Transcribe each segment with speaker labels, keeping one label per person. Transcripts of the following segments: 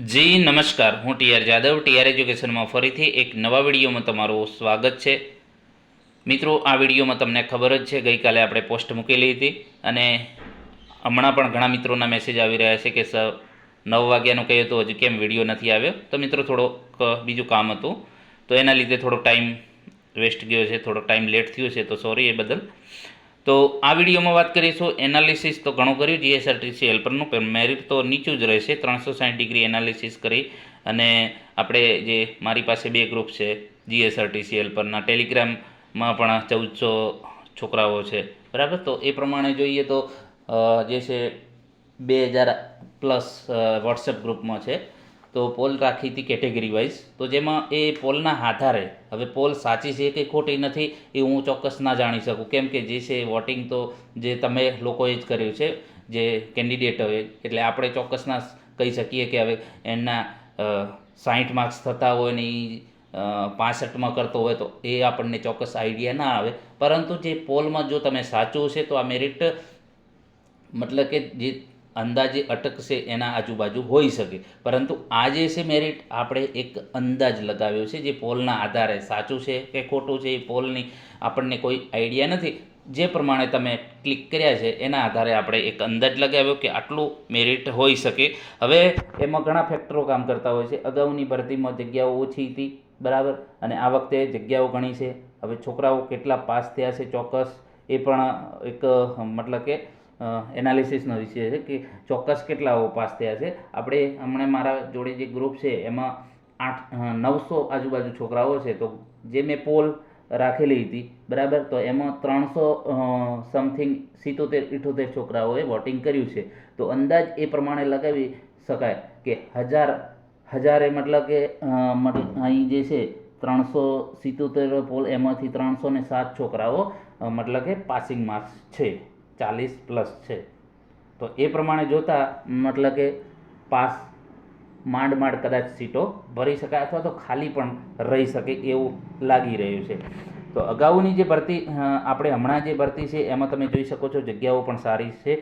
Speaker 1: જી, નમસ્કાર. હું TR Jadav TR એજ્યુકેશનમાં ફરીથી એક નવા વિડીયોમાં તમારું સ્વાગત છે. મિત્રો, આ વિડીયોમાં તમને ખબર જ છે, ગઈકાલે આપણે પોસ્ટ મૂકેલી હતી અને હમણાં પણ ઘણા મિત્રોના મેસેજ આવી રહ્યા છે કે સ, નવ વાગ્યાનું કહ્યું તો હજુ કેમ વીડિયો નથી આવ્યો? તો મિત્રો, થોડોક બીજું કામ હતું. તો એના લીધે થોડો ટાઈમ વેસ્ટ ગયો છે થોડો ટાઈમ લેટ થયો છે, તો સોરી એ બદલ. તો આ વિડીયોમાં વાત કરીશું એનાલિસિસ તો ઘણું કર્યું, જીએસઆરટીસી હેલ્પરનું પણ મેરિટ તો નીચું જ રહેશે, ત્રણસો સાઠ ડિગ્રી એનાલિસિસ કરી અને આપણે જે મારી પાસે બે ગ્રુપ છે, જીએસઆરટીસી હેલ્પરના ટેલિગ્રામમાં પણ ચૌદસો છોકરાઓ છે, બરાબર? તો એ પ્રમાણે જોઈએ તો જે છે, બે હજાર પ્લસ વોટ્સએપ ગ્રુપમાં છે. તો પોલ રાખી હતી કેટેગરી વાઇઝ તો જેમાં એ પોલના આધારે, હવે પોલ સાચી છે કે ખોટી નથી, એ હું ચોક્કસ ના જાણી શકું. કેમ કે જે છે વોટિંગ તો જે તમે લોકોએ જ કર્યું છે, જે કેન્ડિડેટ હોય એટલે આપણે ચોક્કસ ના કહી શકીએ કે હવે એના સાહીઠ માર્ક્સ થતા હોય ને એ પાસઠમાં કરતો હોય તો એ આપણને ચોક્કસ આઈડિયા ના આવે. પરંતુ જે પોલમાં જો તમે સાચું છે તો આ મેરિટ મતલબ કે જે અંદાજે અટકશે એના આજુબાજુ હોઈ શકે. પરંતુ આ જે છે મેરિટ આપણે એક અંદાજ લગાવ્યો છે જે પોલના આધારે સાચું છે કે ખોટું છે એ પોલની આપણને કોઈ આઈડિયા નથી. જે પ્રમાણે તમે ક્લિક કર્યા છે એના આધારે આપણે એક અંદાજ લગાવ્યો કે આટલું મેરિટ હોઈ શકે. હવે એમાં ઘણા ફેક્ટરો કામ કરતા હોય છે. અગાઉની ભરતીમાં જગ્યાઓ ઓછી હતી, બરાબર? અને આ વખતે જગ્યાઓ ઘણી છે. હવે છોકરાઓ કેટલા પાસ થયા છે ચોક્કસ એ પણ એક, મતલબ કે એનાલિસિસનો વિષય છે કે ચોક્કસ કેટલાઓ પાસ થયા છે. આપણે હમણાં મારા જોડે જે ગ્રુપ છે, એમાં આઠ નવસો આજુબાજુ છોકરાઓ છે, તો જે મેં પોલ રાખેલી હતી, બરાબર? તો એમાં ત્રણસો સમથિંગ સિત્તોતેર, ઇઠોતેર છોકરાઓએ વોટિંગ કર્યું છે. તો અંદાજ એ પ્રમાણે લગાવી શકાય કે હજાર, હજારે મતલબ કે મતલબ અહીં જે છે, ત્રણસો સિત્તોતેર પોલ એમાંથી ત્રણસો ને સાત છોકરાઓ મતલબ કે પાસિંગ માર્ક્સ છે. ચાલીસ પ્લસ છે. તો એ પ્રમાણે જોતા મતલબ કે પાસ માંડ માંડ કદાચ સીટો ભરી શકાય અથવા તો ખાલી પણ રહી શકે એવું લાગી રહ્યું છે. તો અગાઉની જે ભરતી આપણે હમણાં જે ભરતી છે એમાં તમે જોઈ શકો છો જગ્યાઓ પણ સારી છે.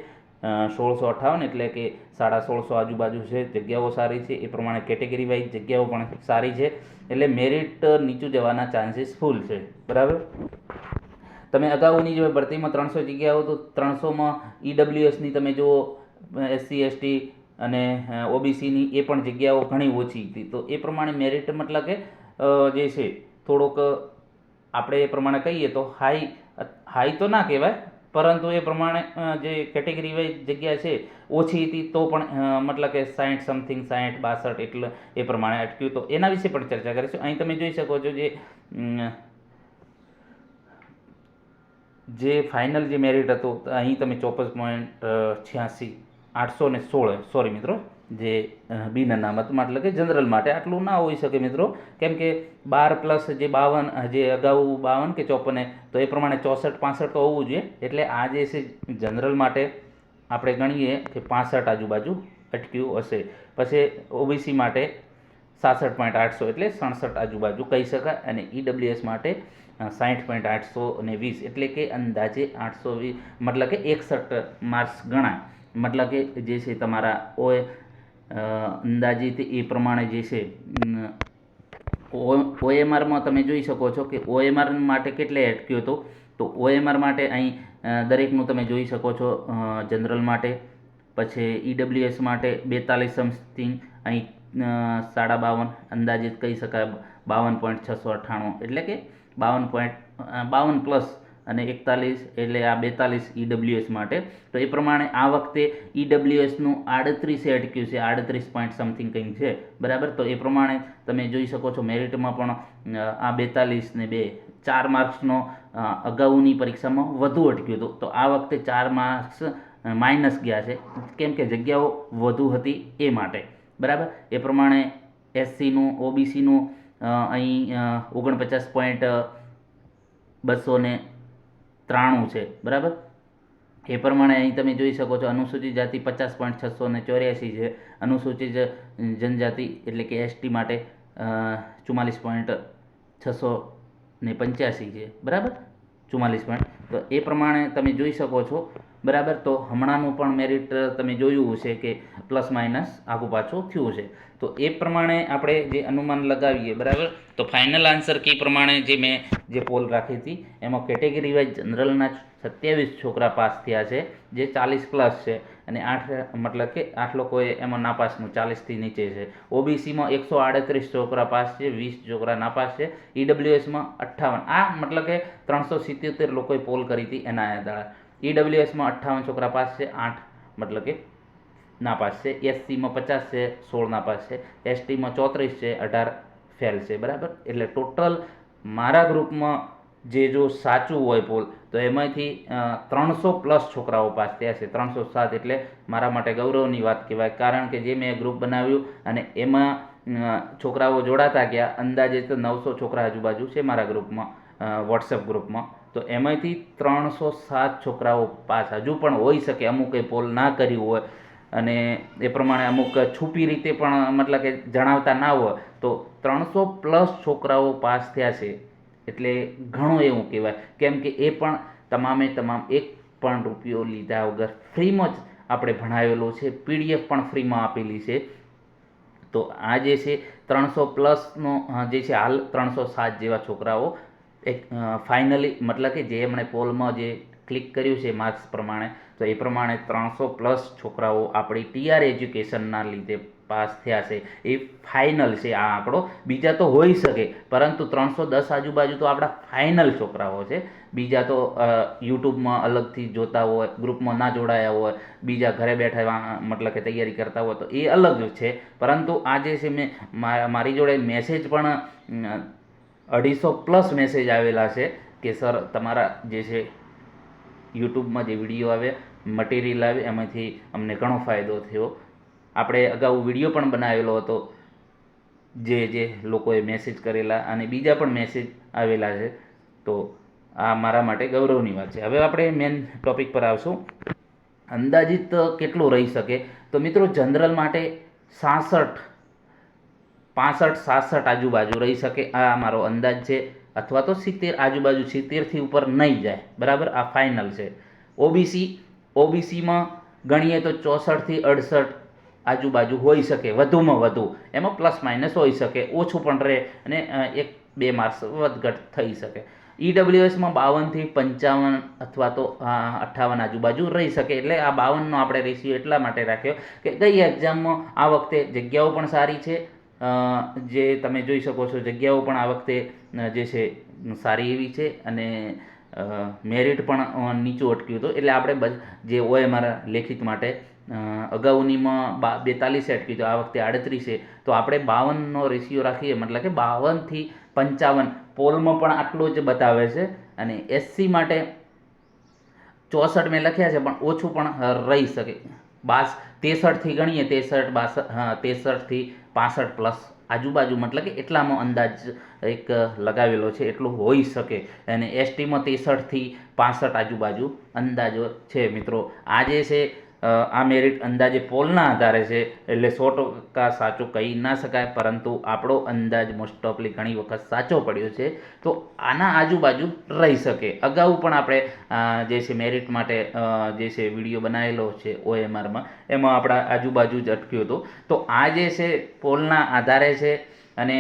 Speaker 1: સોળસો અઠાવન એટલે કે સાડા સોળસો આજુબાજુ છે જગ્યાઓ સારી છે. એ પ્રમાણે કેટેગરી વાઇઝ જગ્યાઓ પણ સારી છે. એટલે મેરિટ નીચું જવાના ચાન્સીસ ફૂલ છે. બરાબર? તમે અગાઉની જો ભરતીમાં ત્રણસો જગ્યાઓ, તો ત્રણસોમાં ઈડબ્લ્યુએસની તમે જુઓ, એસસી, એસટી અને ઓબીસીની એ પણ જગ્યાઓ ઘણી ઓછી હતી. તો એ પ્રમાણે મેરિટ મતલબ કે જે છે, થોડોક આપણે એ પ્રમાણે કહીએ તો હાઈ હાઈ તો ના કહેવાય, પરંતુ એ પ્રમાણે જે કેટેગરી વાઇઝ જગ્યા છે, ઓછી હતી, તો પણ મતલબ કે સાઠ સમથિંગ સાઠ બાસઠ એટલે એ પ્રમાણે અટક્યું. તો એના વિશે પણ ચર્ચા કરીશું. અહીં તમે જોઈ શકો છો જે જે ફાઇનલ જે મેરિટ હતો અહીં તમે ચોપન પોઈન્ટ છ્યાસી, આઠસો ને સોળ સોરી મિત્રો, જે બિન અનામતમાં એટલે કે જનરલ માટે આટલું ના હોઈ શકે મિત્રો. કેમ કે બાર પ્લસ જે બાવન જે અગાઉ બાવન કે ચોપને, તો એ પ્રમાણે ચોસઠ, પાસઠ તો હોવું જોઈએ. એટલે આ જે છે જનરલ માટે આપણે ગણીએ કે પાસઠ આજુબાજુ અટક્યું હશે. પછી ઓબીસી માટે સાસઠ પોઈન્ટ આઠસો એટલે સડસઠ આજુબાજુ કહી શકાય અને ઈડબ્લ્યુએસ માટે સાઠ પોઈન્ટ આઠસો ને વીસ એટલે કે અંદાજે આઠસો વીસ મતલબ કે એકસઠ માર્ક્સ ગણાય. મતલબ કે જે છે તમારા ઓએ અંદાજિત એ પ્રમાણે જે છે ઓએમઆરમાં તમે જોઈ શકો છો કે ઓએમઆર માટે કેટલે અટક્યો હતો. તો ઓએમઆર માટે અહીં દરેકનું તમે જોઈ શકો છો જનરલ માટે, પછી ઈડબ્લ્યુએસ માટે બેતાલીસ સમથિંગ, અહીં સાડા બાવન, અંદાજિત કહી શકાય, બાવન પોઈન્ટ છસો અઠ્ઠાણું. એટલે કે બાવન પોઈન્ટ બાવન પ્લસ અને એકતાલીસ એટલે આ બેતાલીસ ઈડબ્લ્યુએસ માટે. તો એ પ્રમાણે આ વખતે ઈડબ્લ્યુએસનું આડત્રીસે અટક્યું છે, આડત્રીસ પોઈન્ટ સમથિંગ કંઈક છે, બરાબર? તો એ પ્રમાણે તમે જોઈ શકો છો મેરિટમાં પણ આ બેતાલીસ ને બે, ચાર માર્ક્સનો અગાઉની પરીક્ષામાં વધુ અટક્યું હતું. તો આ વખતે ચાર માર્ક્સ માઇનસ ગયા છે. કેમ કે જગ્યાઓ વધુ હતી એ માટે, બરાબર? એ પ્રમાણે એસસીનું, ઓબીસીનું અહીં ઓગણપચાસ પોઈન્ટ બસો ને ત્રાણું છે, બરાબર? એ પ્રમાણે અહીં તમે જોઈ શકો છો, અનુસૂચિત જાતિ પચાસ પોઈન્ટ છસો ને ચોર્યાસી છે. અનુસૂચિત જનજાતિ એટલે કે એસટી માટે ચુમ્માલીસ પોઈન્ટ છસો ને પંચ્યાસી છે, બરાબર? ચુમ્માલીસ પોઈન્ટ. તો એ પ્રમાણે તમે જોઈ શકો છો બરાબર? તો હમણાંનું પણ મેરિટ તમે જોયું હશે કે પ્લસ માઇનસ આગુ પાછું થયું છે. તો એ પ્રમાણે આપણે જે અનુમાન લગાવીએ, બરાબર? તો ફાઇનલ આન્સર કી પ્રમાણે જે મેં જે પોલ રાખી હતી, એમાં કેટેગરી વાઇઝ જનરલના સત્યાવીસ છોકરા પાસ થયા છે, જે ચાલીસ પ્લસ છે અને આઠ, મતલબ કે આઠ લોકોએ એમાં નાપાસનું ચાલીસથી નીચે છે. ઓબીસીમાં એકસો આડત્રીસ છોકરા પાસ છે, વીસ છોકરા નાપાસ છે, ઈડબ્લ્યુએસમાં અઠ્ઠાવન. આ મતલબ કે ત્રણસો સિત્યોતેર લોકોએ પોલ કરી હતી એના આધારે. ઈડબ્લ્યુએસમાં અઠ્ઠાવન છોકરા પાસ છે, આઠ મતલબ કે નાપાસ છે. એસસીમાં પચાસ છે, સોળ નાપાસ છે. એસટીમાં ચોત્રીસ છે, અઢાર ફેલ છે, બરાબર? એટલે ટોટલ મારા ગ્રુપમાં જે જો સાચું હોય પોલ તો એમાંથી ત્રણસો પ્લસ છોકરાઓ પાસ થયા છે. ત્રણસો સાત એટલે મારા માટે ગૌરવની વાત કહેવાય. કારણ કે જે મેં ગ્રુપ બનાવ્યું અને એમાં છોકરાઓ જોડાતા ગયા. અંદાજે તો નવસો છોકરા આજુબાજુ છે મારા ગ્રુપમાં વોટ્સએપ ગ્રુપમાં તો એમાંથી ત્રણસો સાત છોકરાઓ પાસ હજુ પણ હોઈ શકે અમુકે પોલ ના કર્યું હોય અને એ પ્રમાણે અમુક છુપી રીતે પણ મતલબ કે જણાવતા ના હોય, તો ત્રણસો પ્લસ છોકરાઓ પાસ થયા છે. એટલે ઘણું એવું કહેવાય. કેમ કે એ પણ તમામે તમામ એક પણ રૂપિયો લીધા વગર ફ્રીમાં જ આપણે ભણાવેલો છે. પીડીએફ પણ ફ્રીમાં આપેલી છે. તો આ જે છે, ત્રણસો પ્લસનો જે છે, હાલ ત્રણસો સાત જેવા છોકરાઓ એક ફાઇનલી મતલબ કે જે એમણે પોલમાં જે ક્લિક કર્યું છે માર્ક્સ પ્રમાણે, તો એ પ્રમાણે ત્રણસો પ્લસ છોકરાઓ આપણી ટીઆર એજ્યુકેશનના લીધે પાસ થયા છે. એ ફાઇનલ છે આ આંકડો બીજા તો હોઈ શકે, પરંતુ ત્રણસો દસ આજુબાજુ તો આપણા ફાઇનલ છોકરાઓ છે. બીજા તો યુટ્યુબમાં અલગથી જોતા હોય, ગ્રુપમાં ના જોડાયા હોય, બીજા ઘરે બેઠા મતલબ કે તૈયારી કરતા હોય તો એ અલગ છે. પરંતુ આજે છે મેં મારી જોડે મેસેજ પણ અઢીસો પ્લસ મેસેજ આવેલા છે કે, સર, તમારા જે છે યુટ્યુબમાં જે વીડિયો આવે મટીરિયલ આવે, એમાંથી અમને ઘણો ફાયદો થયો. આપણે અગાઉ વીડિયો પણ બનાવેલો હતો, જે જે લોકોએ મેસેજ કરેલા અને બીજા પણ મેસેજ આવેલા છે. તો આ મારા માટે ગૌરવની વાત છે. હવે આપણે મેન ટોપિક પર આવશું. અંદાજિત કેટલું રહી શકે? તો મિત્રો જનરલ માટે સાસઠ પાસઠ, સાસઠ આજુબાજુ રહી શકે. આ મારો અંદાજ છે. અથવા તો સિત્તેર આજુબાજુ સિત્તેરથી ઉપર નહીં જાય. બરાબર? આ ફાઇનલ છે. ઓબીસી ઓબીસીમાં ગણીએ તો ચોસઠથી અડસઠ આજુબાજુ હોઈ શકે. વધુમાં વધુ. એમાં પ્લસ માઇનસ હોઈ શકે. ઓછું પણ રહે અને એક, બે માર્ક્સ વધઘટ થઈ શકે. ઈડબ્લ્યુએસમાં બાવનથી પંચાવન અથવા તો અઠ્ઠાવન આજુબાજુ રહી શકે. એટલે આ બાવનનો આપણે રેશિયો એટલા માટે રાખ્યો કે ગઈ એક્ઝામમાં આ વખતે જગ્યાઓ પણ સારી છે જે તમે જોઈ શકો છો જગ્યાઓ પણ આ વખતે જે છે, સારી એવી છે અને મેરિટ પણ નીચું અટક્યું હતું. એટલે આપણે જે હોય અમારા લેખિત માટે અગાઉનીમાં બા, બેતાલીસે અટક્યું હતું, આ વખતે આડત્રીસે. તો આપણે બાવનનો રેશિયો રાખીએ, મતલબ કે બાવનથી પંચાવન. પોલમાં પણ આટલું જ બતાવે છે અને એસસી માટે ચોસઠ મેં લખ્યા છે, પણ ઓછું પણ રહી શકે. બાસ તેસઠથી ગણીએ તેસઠ બાસઠ હા, તેસઠથી પાસઠ પ્લસ આજુબાજુ મતલબ કે એટલામાં અંદાજ એક લગાવેલો છે, એટલું હોઈ શકે. અને એસટીમાં તેસઠથી પાસઠ આજુબાજુ અંદાજો છે, મિત્રો. આજે છે આ મેરિટ અંદાજે પોલના આધારે છે, એટલે સો ટકા સાચું કહી ના શકાય, પરંતુ આપણો અંદાજ મોસ્ટ ઓફલી ઘણી વખત સાચો પડ્યો છે. તો આના આજુબાજુ રહી શકે. અગાઉ પણ આપણે જે છે મેરિટ માટે જે છે વીડિયો બનાવેલો છે ઓએમઆરમાં એમાં આપણા આજુબાજુ જ અટક્યું હતું. તો આ જે છે પોલના આધારે છે, અને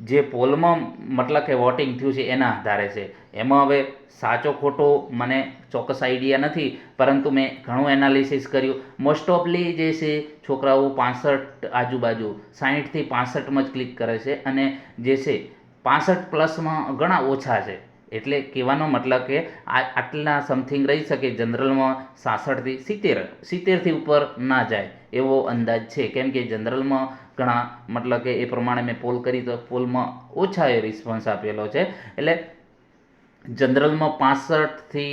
Speaker 1: જે પોલમાં મતલબ કે વોટિંગ થયું છે એના આધારે છે. એમાં હવે સાચો ખોટો મને ચોક્કસ આઈડિયા નથી, પરંતુ મેં ઘણું એનાલિસિસ કર્યું. મોસ્ટ ઓફલી જે છે, છોકરાઓ પાસઠ આજુબાજુ સાહીઠથી પાસઠમાં જ ક્લિક કરે છે અને જે છે, પાસઠ પ્લસમાં ઘણા ઓછા છે. એટલે કહેવાનો મતલબ કે આટલા સમથિંગ રહી શકે જનરલમાં સાસઠથી સિત્તેર સિત્તેરથી ઉપર ના જાય એવો અંદાજ છે. કેમ કે જનરલમાં ઘણા મતલબ કે એ પ્રમાણે મેં પોલ કરી તો પોલમાં ઓછા એ રિસ્પોન્સ આપેલો છે. એટલે જનરલમાં પાસઠથી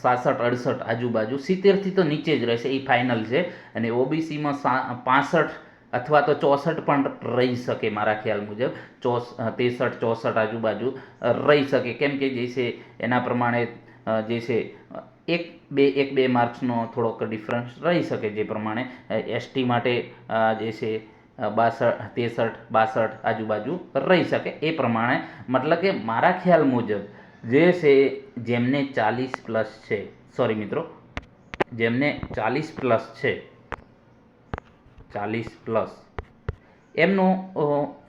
Speaker 1: સાસઠ, અડસઠ આજુબાજુ સિત્તેરથી તો નીચે જ રહેશે, એ ફાઇનલ છે. અને ઓબીસીમાં સા, પાસઠ અથવા તો ચોસઠ પણ રહી શકે મારા ખ્યાલ મુજબ. ચોસ તેસઠ, ચોસઠ આજુબાજુ રહી શકે. કેમ કે જે છે, એના પ્રમાણે જે છે એક બે એક બે માર્ક્સનો થોડોક ડિફરન્સ રહી શકે જે પ્રમાણે એસટી માટે જે છે બાસઠ તેસઠ બાસઠ આજુબાજુ રહી શકે. એ પ્રમાણે મતલબ કે મારા ખ્યાલ મુજબ જે છે, જેમને ચાલીસ પ્લસ છે સોરી મિત્રો, જેમને ચાલીસ પ્લસ છે, ચાલીસ પ્લસ એમનું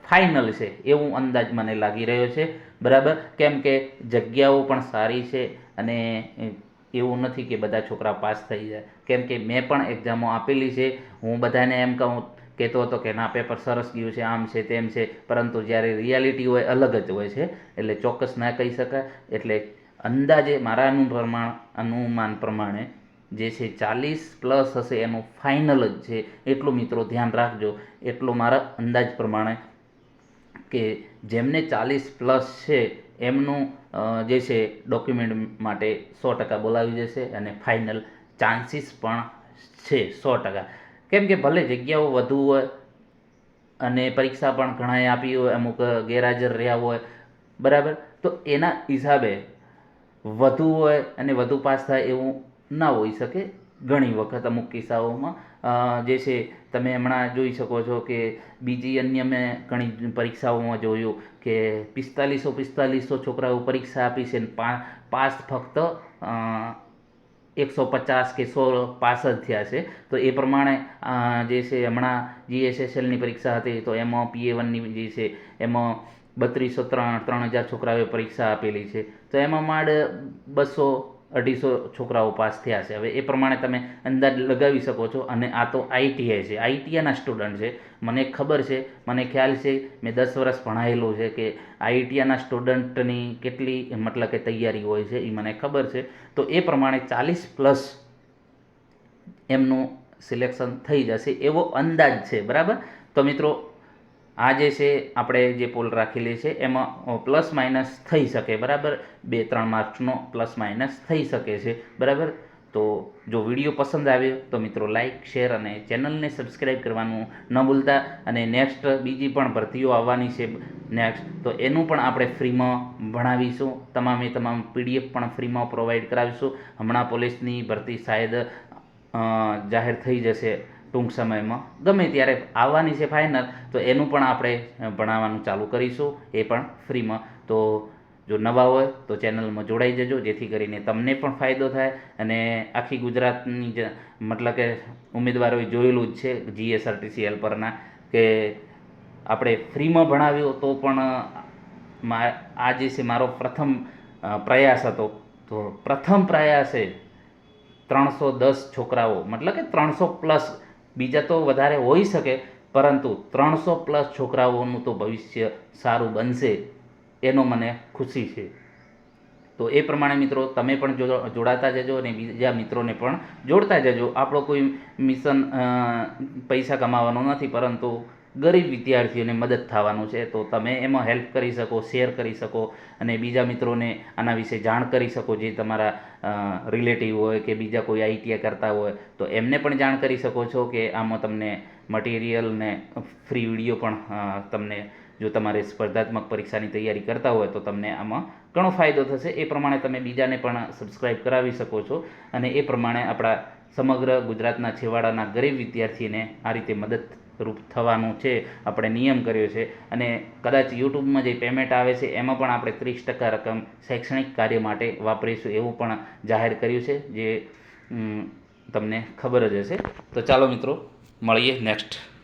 Speaker 1: ફાઇનલ છે, એવું અંદાજ મને લાગી રહ્યો છે. બરાબર? કેમ કે જગ્યાઓ પણ સારી છે અને એવું નથી કે બધા છોકરા પાસ થઈ જાય. કેમ કે મેં પણ એક્ઝામો આપેલી છે. હું બધાને એમ કહું, કહેતો હતો કે ના પેપર સરસ ગયું છે, આમ છે, તેમ છે. પરંતુ જ્યારે રિયાલિટી હોય, અલગ જ હોય છે. એટલે ચોક્કસ ના કહી શકાય. એટલે અંદાજે મારા અનુપ્રમાણ, અનુમાન પ્રમાણે જે છે, ચાલીસ પ્લસ હશે એનું ફાઇનલ જ છે. એટલું મિત્રો ધ્યાન રાખજો. એટલું મારા અંદાજ પ્રમાણે કે જેમને ચાલીસ પ્લસ છે, એમનું જે છે ડોક્યુમેન્ટ માટે સો ટકા બોલાવી જશે અને ફાઇનલ ચાન્સીસ પણ છે સો ટકા. કેમ કે ભલે જગ્યાઓ વધુ હોય અને પરીક્ષા પણ ઘણાએ આપી હોય, અમુક ગેરહાજર રહ્યા હોય, બરાબર? તો એના હિસાબે વધુ હોય અને વધુ પાસ થાય એવું ના હોઈ શકે ઘણી વખત અમુક કિસ્સાઓમાં. જે છે, તમે હમણાં જોઈ શકો છો કે બીજી અન્ય મેં ઘણી પરીક્ષાઓમાં જોયું કે પિસ્તાલીસો પિસ્તાલીસો છોકરાઓ પરીક્ષા આપી છે ને પાસ ફક્ત એકસો પચાસ કે સો પાસ જ થયા છે. તો એ પ્રમાણે જે છે, હમણાં જીએસએસએલની પરીક્ષા હતી તો એમાં પીએ વનની જે છે, એમાં બત્રીસો ત્રણ ત્રણ હજાર છોકરાઓએ પરીક્ષા આપેલી છે. તો એમાં માંડ બસો અઢીસો છોકરાઓ પાસ થયા છે. હવે એ પ્રમાણે તમે અંદાજ લગાવી શકો છો અને આ તો આઈટીઆઈ છે. આઈટીઆઈના સ્ટુડન્ટ છે. મને ખબર છે, મને ખ્યાલ છે, મેં દસ વર્ષ ભણાયેલું છે કે આઈટીઆઈના સ્ટુડન્ટની કેટલી મતલબ કે તૈયારી હોય છે એ મને ખબર છે. તો એ પ્રમાણે ચાલીસ પ્લસ એમનું સિલેક્શન થઈ જશે એવો અંદાજ છે. બરાબર? તો મિત્રો આ જે છે, આપણે જે પોલ રાખેલી છે, એમાં પ્લસ માઇનસ થઈ શકે, બરાબર? બે, ત્રણ માર્ક્સનો પ્લસ માઇનસ થઈ શકે છે, બરાબર? તો જો વીડિયો પસંદ આવ્યો, તો મિત્રો લાઇક શેર અને ચેનલને સબસ્ક્રાઈબ કરવાનું ન ભૂલતા અને નેક્સ્ટ બીજી પણ ભરતીઓ આવવાની છે નેક્સ્ટ તો એનું પણ આપણે ફ્રીમાં ભણાવીશું. તમામે તમામ પીડીએફ પણ ફ્રીમાં પ્રોવાઈડ કરાવીશું. હમણાં પોલીસની ભરતી શાયદ જાહેર થઈ જશે. ટૂંક સમયમાં. ગમે ત્યારે આવવાની છે ફાઇનલ તો એનું પણ આપણે ભણાવવાનું ચાલુ કરીશું. એ પણ ફ્રીમાં. તો જો નવા હોય, તો ચેનલમાં જોડાઈ જજો. જેથી કરીને તમને પણ ફાયદો થાય અને આખી ગુજરાતની જે, મતલબ કે ઉમેદવારોએ જોયેલું જ છે જીએસઆરટીસી પરના કે આપણે ફ્રીમાં ભણાવ્યું તો પણ આ જે છે મારો પ્રથમ પ્રયાસ હતો. તો પ્રથમ પ્રયાસે ત્રણસો દસ છોકરાઓ, મતલબ કે ત્રણસો પ્લસ બીજા તો વધારે હોઈ શકે, પરંતુ ત્રણસો પ્લસ છોકરાઓનું તો ભવિષ્ય સારું બનશે, એનો મને ખુશી છે. તો એ પ્રમાણે મિત્રો, તમે પણ જો- જોડાતા જજો અને બીજા મિત્રોને પણ જોડતા જજો. આપણો કોઈ મિશન પૈસા કમાવાનો નથી, પરંતુ ગરીબ વિદ્યાર્થીઓને મદદ થવાનું છે, તો તમે એમાં હેલ્પ કરી શકો શેર કરી શકો અને બીજા મિત્રોને આના વિશે જાણ કરી શકો જે તમારા રિલેટિવ હોય કે બીજા કોઈ આઈટીઆઈ કરતા હોય, તો એમને પણ જાણ કરી શકો છો કે આમાં તમને મટીરિયલ ને ફ્રી વીડિયો પણ તમને જો તમારે સ્પર્ધાત્મક પરીક્ષાની તૈયારી કરતા હોય, તો તમને આમાં ઘણો ફાયદો થશે. એ પ્રમાણે તમે બીજાને પણ સબસ્ક્રાઈબ કરાવી શકો છો અને એ પ્રમાણે આપણા સમગ્ર ગુજરાતના છેવાડાના ગરીબ વિદ્યાર્થીને આ રીતે મદદરૂપ થવાનું છે, આપણે નિયમ કર્યો છે. અને કદાચ યુટ્યુબમાં જે પેમેન્ટ આવે છે, એમાં પણ આપણે ત્રીસ ટકા રકમ શૈક્ષણિક કાર્ય માટે વાપરીશું એવું પણ જાહેર કર્યું છે, જે તમને ખબર જ હશે. તો ચાલો મિત્રો, મળીએ નેક્સ્ટ